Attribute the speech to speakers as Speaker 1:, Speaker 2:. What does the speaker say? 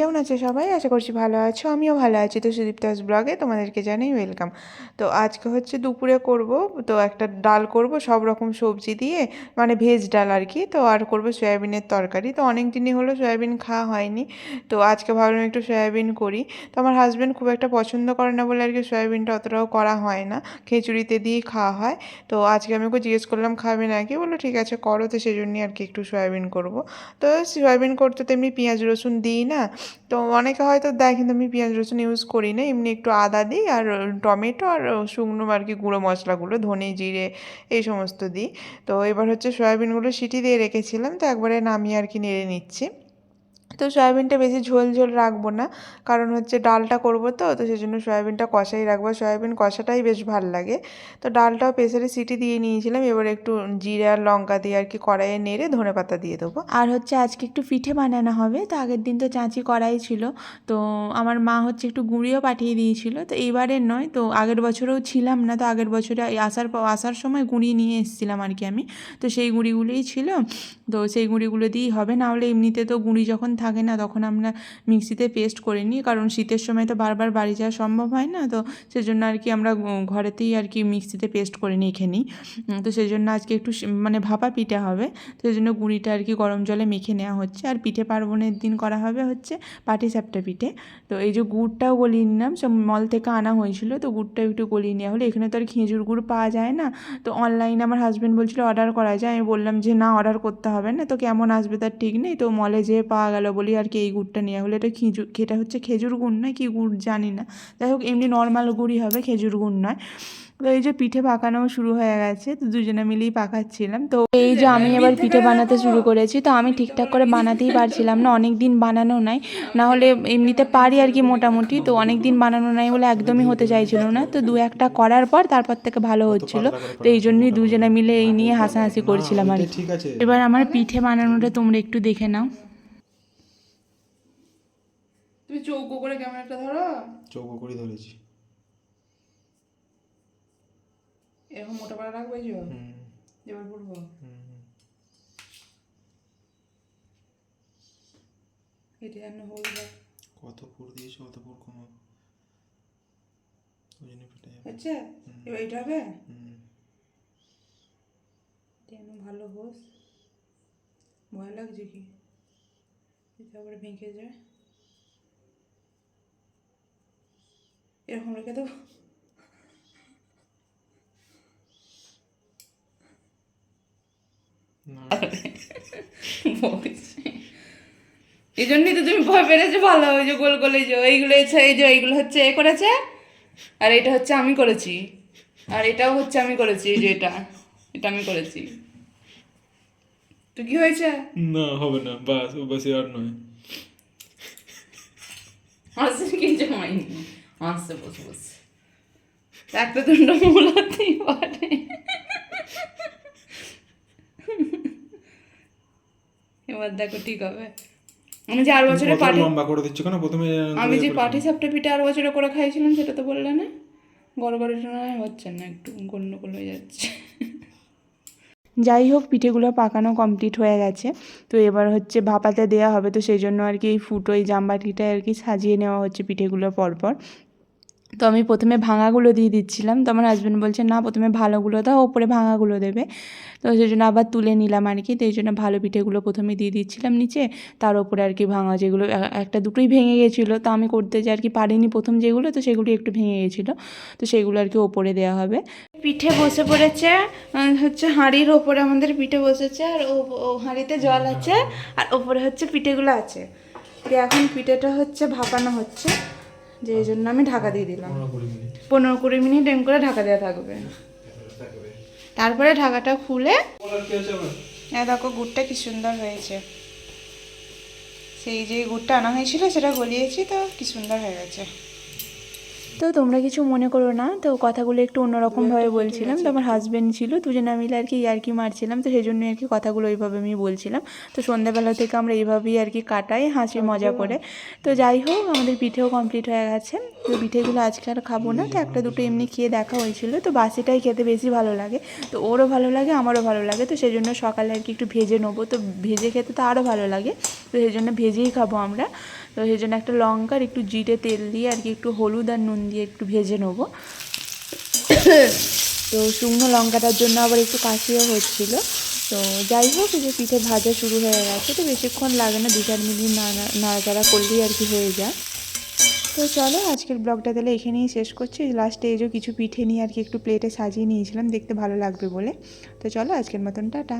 Speaker 1: কেমন আছে সবাই? আশা করছি ভালো আছো। আমিও ভালো আছি। তো সুদীপ দাস ব্লগে তোমাদেরকে জানাই ওয়েলকাম তো আজকে হচ্ছে দুপুরে করব, তো একটা ডাল করব, সব রকম সবজি দিয়ে মানে ভেজ ডাল আর কি তো আর করব সয়াবিনের তরকারি। তো অনেক দিনই হলো সয়াবিন খাওয়া হয়নি। তো আজকে ভাবলাম একটু সয়াবিন করি। তো আমার হাজব্যান্ড খুব একটা পছন্দ করে না বলে আর কি সয়াবিনটা অতটাও করা হয় না। খিচুড়িতে দিয়েই খাওয়া হয়। তো আজকে আমি ওকে জিজ্ঞেস করলাম, খাবে নাকি? বলল, ঠিক আছে, করো। তো সেই জন্যই আর কি একটু সয়াবিন করব। তো সয়াবিন করতে তো এমনি পেঁয়াজ রসুন দিই না। তো অনেকে হয়তো দেয় কিন্তু আমি পেঁয়াজ রসুন ইউজ করি না, এমনি একটু আদা দিই আর টমেটো আর শুকনো আর কি গুঁড়ো মশলাগুলো, ধনে জিরে এই সমস্ত দিই। তো এবার হচ্ছে সয়াবিনগুলো সিটি দিয়ে রেখেছিলাম, তো একবারে নামিয়ে আর কি নেড়ে নিচ্ছি। তো সয়াবিনটা বেশি ঝোল ঝোল রাখব না। কারণ হচ্ছে ডালটা করব তো তো সেই জন্য সয়াবিনটা কষাই রাখব। সয়াবিন কষাটাই বেশ ভালো লাগে। তো ডালটাও প্রেসারে সিটি দিয়ে নিয়েছিলাম, এবার একটু জিরা আর লঙ্কা দিয়ে আর কি কড়াইয়ে নেড়ে ধনে পাতা দিয়ে দেবো। আর হচ্ছে আজকে একটু পিঠে বানানো হবে, তো আগের দিন তো চাঁচি কড়াই ছিল। তো আমার মা হচ্ছে একটু গুঁড়িও পাঠিয়ে দিয়েছিল, তো এইবারের নয়, তো আগের বছরেও ছিলাম না, তো আগের বছরে আসার আসার সময় গুঁড়ি নিয়ে এসেছিলাম আর কি আমি। তো সেই গুঁড়িগুলোই ছিল, তো সেই গুঁড়িগুলো দিয়েই হবে, না হলে এমনিতে তো গুঁড়ি যখন থাকে না, তখন আমরা মিক্সিতে পেস্ট করে নিই, কারণ শীতের সময় তো বারবার বাড়ি যাওয়া সম্ভব হয় না, তো সেজন্য আর কি আমরা ঘরেতেই আর কি মিক্সিতে পেস্ট করে নিয়ে খেয়ে নিই। তো সেই জন্য আজকে একটু মানে ভাপা পিঠে হবে, তো সেই জন্য গুঁড়িটা আর কি গরম জলে মেখে নেওয়া হচ্ছে, আর পিঠে পার্বণের দিন করা হবে হচ্ছে পাটিসাপটা পিঠে। তো এই যে গুড়টাও গলিয়ে নিলাম, সব মল থেকে আনা হয়েছিল, তো গুড়টা একটু গলিয়ে নেওয়া হলো, এখানে তো আর খেজুর গুড় পাওয়া যায় না, তো অনলাইনে আমার হাজব্যান্ড বলছিল অর্ডার করা যায়। আমি বললাম যে, না অর্ডার করতে হবে না। তো কেমন আসবে তার ঠিক নেই, তো মলে যেয়ে পাওয়া গেল বলি আর কি এই গুড়টা নেওয়া হলো। এটা খেজুর এটা হচ্ছে খেজুর গুড় নয় কি গুড় জানি না। যাই হোক এমনি নর্মাল গুড়ই হবে খেজুর গুড় নয়। তো এই যে পিঠে পাকানো শুরু হয়ে গেছে তো দুজনে মিলেই পাকাচ্ছিলাম। তো এই যে আমি এবার পিঠে বানাতে শুরু করেছি তো আমি ঠিকঠাক করে বানাতেই পারছিলাম না অনেক দিন বানানো নাই। না হলে এমনিতে পারি আর কি মোটামুটি তো অনেক দিন বানানো নাই বলে একদমই হতে চাইছিল না। তো দু একটা করার পর তারপর থেকে ভালো হচ্ছিল। তো এই জন্যই দুজনে মিলে এই নিয়ে হাসাহাসি করছিলাম। আর
Speaker 2: আছে।
Speaker 1: এবার আমার পিঠে বানানোটা তোমরা একটু দেখে নাও। তুমি চৌকো করে ক্যামেরাটা ধরো।
Speaker 2: চৌকো করে ধরেছি।
Speaker 1: এরকম মোটা পাড়া রাখব এই যে?
Speaker 2: হুম।
Speaker 1: এবার
Speaker 2: হুম।
Speaker 1: এটা যেন হলুদ
Speaker 2: কত পুর দিয়েছ কত পুর কমাবো ওই জন্য ফেটে যাবে।
Speaker 1: হচ্ছে? এবার এটা হবে? যেন ভালো হোস। ভয় লাগছে কি? তারপরে ভেঙে যায়। এরকম রেখে দেবো।
Speaker 2: না
Speaker 3: এই জন্যই তো তুমি ভয় পেরেছ ভালো ওই যে গোল গোল এই যে এইগুলো এই যে এইগুলো হচ্ছে এ করেছে আর এটা হচ্ছে আমি করেছি আর এটাও হচ্ছে আমি করেছি এই যে এটা এটা আমি করেছি। তো কি হয়েছে?
Speaker 2: না হবে না বাস ও বাসে আর নয়।
Speaker 3: হাসি কি জমাইনি? হাসতে বসে বসে একটা দণ্ড মূলাতেই পারে এবার দেখো ঠিক হবে। আমি যে আর বছরে পাটি
Speaker 2: লম্বা করে দিচ্ছ কেন? প্রথমে
Speaker 3: আমি যে পাটি সাপটা পিঠে আর বছরে করে খাইছিলাম সেটা তো বললে না। বড় বড় হচ্ছে না একটু গন্ডগোল হয়ে যাচ্ছে।
Speaker 1: যাই হোক পিঠেগুলো পাকানো কমপ্লিট হয়ে গেছে। তো এবার হচ্ছে ভাপাতে দেওয়া হবে তো সেই জন্য আর কি এই ফুটো এই জামবাটিটা আর কি সাজিয়ে নেওয়া হচ্ছে পিঠেগুলো পরপর। তো আমি প্রথমে ভাঙাগুলো দিয়ে দিচ্ছিলাম। তো আমার হাজব্যান্ড বলছে, না, প্রথমে ভালোগুলো দাও, ওপরে ভাঙাগুলো দেবে। তো সেই জন্য আবার তুলে নিলাম আর কি। তো এই জন্য ভালো পিঠেগুলো প্রথমে দিয়ে দিচ্ছিলাম নিচে। তার ওপরে আর কি ভাঙা যেগুলো একটা দুটোই ভেঙে গেছিল। তো আমি করতে যে আর কি পারিনি প্রথম যেগুলো, তো সেগুলো একটু ভেঙে গেছিল। তো সেগুলো আর কি ওপরে দেওয়া হবে। পিঠে বসে পড়েছে হচ্ছে হাঁড়ির ওপরে আমাদের পিঠে বসেছে, আর ও হাঁড়িতে জল আছে, আর ওপরে হচ্ছে পিঠেগুলো আছে। এখন পিঠেটা হচ্ছে ভাপানো হচ্ছে। যে এই জন্য আমি ঢাকা দিয়ে দিলাম। পনেরো কুড়ি মিনিট। এম করে ঢাকা দেওয়া থাকবে। তারপরে ঢাকাটা খুলে হ্যাঁ দেখো গুড়টা কি সুন্দর হয়েছে। সেই যে গুড়টা আনা হয়েছিল সেটা গলিয়েছি তো কি সুন্দর হয়ে গেছে। তো তোমরা কিছু মনে করো না। তো কথাগুলো একটু অন্যরকমভাবে বলছিলাম। তো আমার হাজব্যান্ড ছিল দুজনে মিলে আর কি ইয়ার্কি মারছিলাম। তো সেই জন্যই আর কি কথাগুলো ওইভাবে আমি বলছিলাম। তো সন্ধ্যাবেলা থেকে আমরা এইভাবেই আর কি কাটাই হাসি মজা করে। তো যাই হোক আমাদের পিঠেও কমপ্লিট হয়ে গেছে। তো পিঠেগুলো আজকে আর খাব না। তো একটা দুটো এমনি খেয়ে দেখা হয়েছিল। তো বাসিটাই খেতে বেশি ভালো লাগে। তো ওরও ভালো লাগে আমারও ভালো লাগে। তো সেই জন্য সকালে আর কি একটু ভেজে নেব। তো ভেজে খেতে তো আরও ভালো লাগে। তো সেই জন্য ভেজেই খাব আমরা। তো সেই জন্য একটা লঙ্কার একটু জিরে তেল দিয়ে আর কি একটু হলুদ আর নুন দিয়ে একটু ভেজে নেব। তো শুকনো লঙ্কাটার জন্য আবার একটু কাশিও হচ্ছিল। তো যাই হোক যে পিঠে ভাজা শুরু হয়ে গেছে, তো বেশিক্ষণ লাগে না, দু চার মিনিট নাড়া নাড়াচাড়া করলেই আর কি হয়ে যায়। তো চলো, আজকের ব্লগটা তাহলে এখানেই শেষ করছি। লাস্টে এই যে কিছু পিঠে নিয়ে আর কি একটু প্লেটে সাজিয়ে নিয়েছিলাম, দেখতে ভালো লাগবে বলে। তো চলো, আজকের মতন, টাটা।